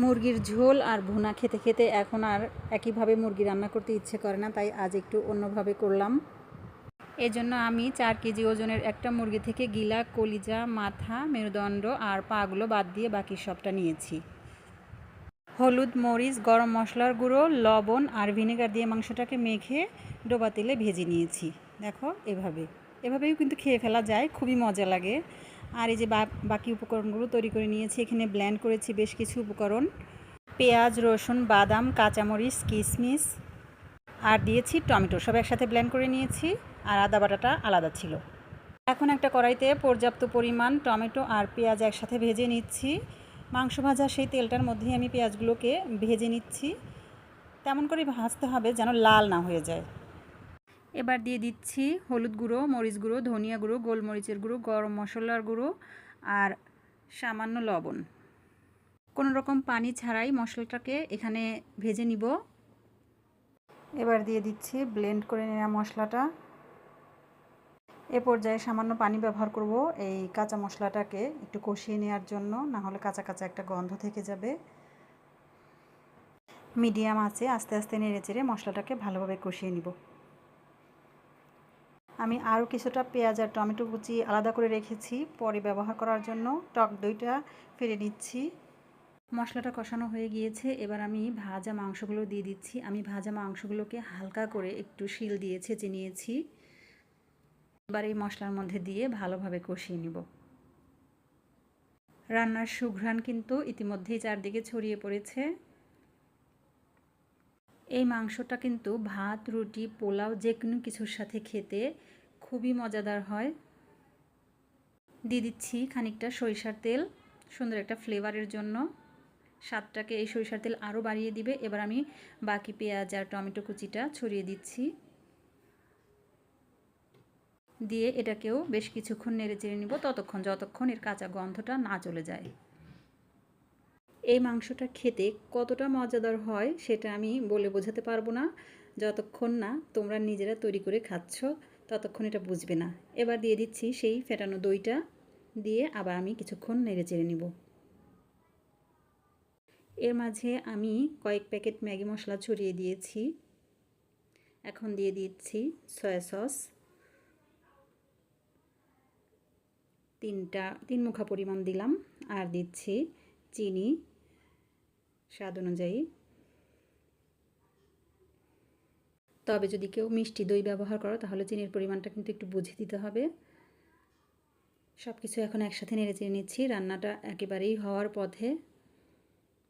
মুরগির ঝোল আর ভুনা খেতে খেতে এখন আর একইভাবে মুরগি রান্না করতে ইচ্ছে করে না, তাই আজ একটু অন্যভাবে করলাম। এজন্য আমি চার কেজি ওজনের একটা মুরগি থেকে গিলা, কলিজা, মাথা, মেরুদণ্ড আর পাগুলো বাদ দিয়ে বাকি সবটা নিয়েছি। হলুদ, মরিচ, গরম মশলার গুঁড়ো, লবণ আর ভিনেগার দিয়ে মাংসটাকে মেখে ডোবা তেলে ভেজে নিয়েছি। দেখো এভাবে। এভাবেও কিন্তু খেয়ে ফেলা যায়, খুবই মজা লাগে। আর এই যে বাকি উপকরণগুলো তৈরি করে নিয়েছি। এখানে ব্ল্যান্ড করেছি বেশ কিছু উপকরণ। পেঁয়াজ, রসুন, বাদাম, কাঁচামরিচ কিশমিশ আর দিয়েছি টমেটো। সব একসাথে ব্ল্যান্ড করে নিয়েছি আর আদা বাটাটা আলাদা ছিল। এখন একটা কড়াইতে পর্যাপ্ত পরিমাণ টমেটো আর পেঁয়াজ একসাথে ভেজে নিচ্ছি। মাংস ভাজা সেই তেলটার মধ্যেই আমি পেঁয়াজগুলোকে ভেজে নিচ্ছি। তেমন করে ভাজতে হবে যেন লাল না হয়ে যায়। এবার দিয়ে দিচ্ছি হলুদ গুঁড়ো, মরিচ গুঁড়ো, ধনিয়া গুঁড়ো, গোলমরিচের গুঁড়ো, গরম মশলার গুঁড়ো আর সামান্য লবণ। কোনো রকম পানি ছাড়াই মশলাটাকে এখানে ভেজে নিব। এবার দিয়ে দিচ্ছি ব্লেন্ড করে নেওয়া মশলাটা। এ পর্যায়ে সামান্য পানি ব্যবহার করব এই কাঁচা মশলাটাকে একটু কষিয়ে নেওয়ার জন্য, না হলে কাঁচা কাঁচা একটা গন্ধ থেকে যাবে। মিডিয়াম আছে আস্তে আস্তে নেড়ে চেড়ে মশলাটাকে ভালোভাবে কষিয়ে নিব। আমি আরও কিছুটা পেঁয়াজ আর টমেটো কুচি আলাদা করে রেখেছি, পরে ব্যবহার করার জন্য টক দইটা ফেলে নিচ্ছি মশলাটা কষানো হয়ে গিয়েছে, এবার আমি ভাজা মাংসগুলো দিয়ে দিচ্ছি। আমি ভাজা মাংসগুলোকে হালকা করে একটু শিল দিয়ে ছেঁচে নিয়েছি। এবার এই মশলার মধ্যে দিয়ে ভালোভাবে কষিয়ে নিব। রান্নার সুঘ্রাণ কিন্তু ইতিমধ্যেই চারদিকে ছড়িয়ে পড়েছে। এই মাংসটা কিন্তু ভাত, রুটি, পোলাও যে কোনো কিছুর সাথে খেতে খুবই মজাদার হয়। দিয়ে দিচ্ছি খানিকটা সরিষার তেল, সুন্দর একটা ফ্লেভারের জন্য। স্বাদটাকে এই সরিষার তেল আরও বাড়িয়ে দিবে। এবার আমি বাকি পেঁয়াজ আর টমেটো কুচিটা ছড়িয়ে দিচ্ছি। দিয়ে এটাকেও বেশ কিছুক্ষণ নেড়ে চেড়ে নিব, ততক্ষণ, যতক্ষণ এর কাঁচা গন্ধটা না চলে যায়। এই মাংসটা খেতে কতটা মজাদার হয় সেটা আমি বলে বোঝাতে পারব না। যতক্ষণ না তোমরা নিজেরা তৈরি করে খাচ্ছ, ততক্ষণ এটা বুঝবে না। এবার দিয়ে দিচ্ছি সেই ফেটানো দইটা, দিয়ে আবার আমি কিছুক্ষণ নেড়ে চেড়ে নিব। এর মাঝে আমি কয়েক প্যাকেট ম্যাগি মশলা ছড়িয়ে দিয়েছি। এখন দিয়ে দিচ্ছি সয়া সস। তিনটা, তিন মুখা পরিমাণ দিলাম। আর দিচ্ছি চিনি। স্বাদ অনুযায়ী। তবে যদি কেউ মিষ্টি দই ব্যবহার করো, তাহলে চিনির পরিমাণটা কিন্তু একটু বুঝে দিতে হবে। সব কিছু এখন একসাথে নেড়ে চেড়ে নিচ্ছি। রান্নাটা একেবারেই হওয়ার পথে।